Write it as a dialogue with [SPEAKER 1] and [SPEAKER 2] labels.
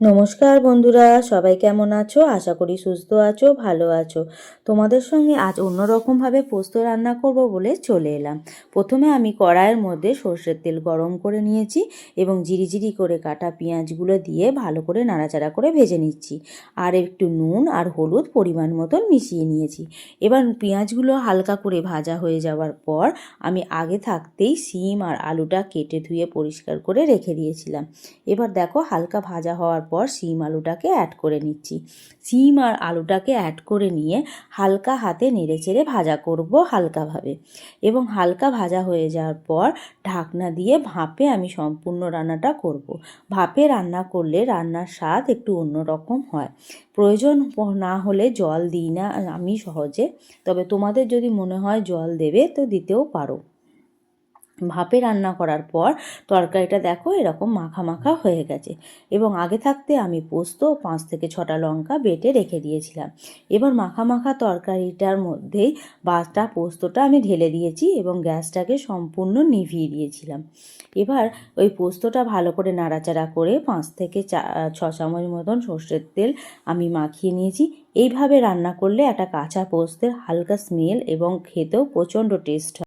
[SPEAKER 1] নমস্কার বন্ধুরা, সবাই কেমন আছো? আশা করি সুস্থ আছো, ভালো আছো। তোমাদের সঙ্গে আজ অন্যরকমভাবে পোস্ত রান্না করব বলে চলে এলাম। প্রথমে আমি কড়াইয়ের মধ্যে সর্ষের তেল গরম করে নিয়েছি এবং জিরিজিরি করে কাটা পেঁয়াজগুলো দিয়ে ভালো করে নাড়াচাড়া করে ভেজে নিচ্ছি। আর একটু নুন আর হলুদ পরিমাণ মতন মিশিয়ে নিয়েছি। এবার পেঁয়াজগুলো হালকা করে ভাজা হয়ে যাওয়ার পর আমি আগে থাকতেই সিম আর আলুটা কেটে ধুয়ে পরিষ্কার করে রেখে দিয়েছিলাম। এবার দেখো হালকা ভাজা হওয়ার পর শিম আলুটাকে অ্যাড করে নিচ্ছি। শিম আর আলুটাকে অ্যাড করে নিয়ে হালকা হাতে নেড়ে চেড়ে ভাজা করব হালকাভাবে। এবং হালকা ভাজা হয়ে যাওয়ার পর ঢাকনা দিয়ে ভাপে আমি সম্পূর্ণ রান্নাটা করব। ভাপে রান্না করলে রান্নার স্বাদ একটু অন্যরকম হয়। প্রয়োজন না হলে জল দিই না আমি সহজে, তবে তোমাদের যদি মনে হয় জল দেবে তো দিতেও পারো। ভাপে রান্না করার পর তরকারিটা দেখো এরকম মাখা মাখা হয়ে গেছে। এবং আগে থাকতে আমি পোস্ত, পাঁচ থেকে ছটা লঙ্কা বেটে রেখে দিয়েছিলাম। এবার মাখা মাখা তরকারিটার মধ্যেই বাটা পোস্তটা আমি ঢেলে দিয়েছি এবং গ্যাসটাকে সম্পূর্ণ নিভিয়ে দিয়েছিলাম। এবার ওই পোস্তটা ভালো করে নাড়াচাড়া করে পাঁচ থেকে চা, ছ চামচ মতন সর্ষের তেল আমি মাখিয়ে নিয়েছি। এইভাবে রান্না করলে একটা কাঁচা পোস্তের হালকা স্মেল এবং খেতেও প্রচণ্ড টেস্ট হয়।